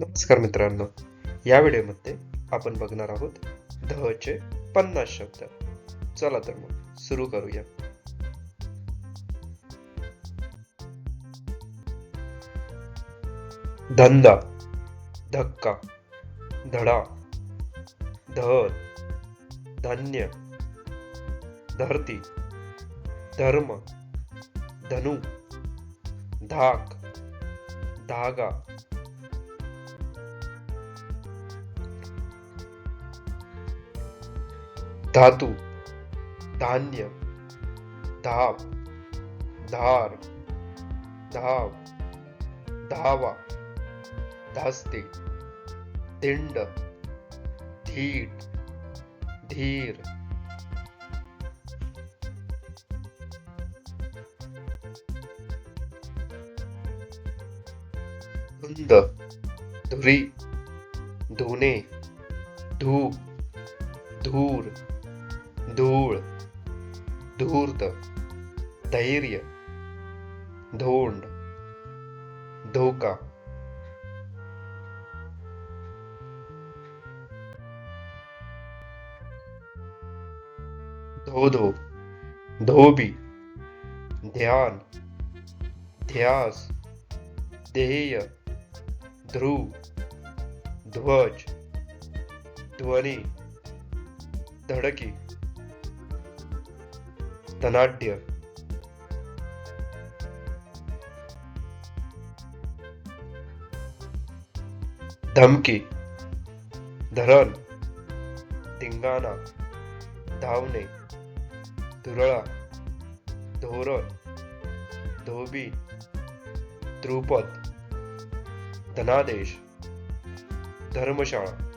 नमस्कार मित्रांनो. या व्हिडिओमध्ये आपण बघणार आहोत धचे पन्नास शब्द. चला तर मग सुरू करूया. धंदा धक्का धडा धर धन्य धरती धर्म धनु धाक धागा धातू, धान्य धाप धार धाव धावा धास्ते दिंड धीट धीर। धुंद, धुरी, धुने, धूप, धूर। धूळ धूर्त धैर्य धोंड धोका धोधो धोबी ध्यान ध्यास ध्येय ध्रुव ध्वज ध्वनि धडकी धनाढ्य धमकी धरण धिंगाणा धावणे तुरळा धोरण धोबी ध्रुपद धनादेश धर्मशाळा।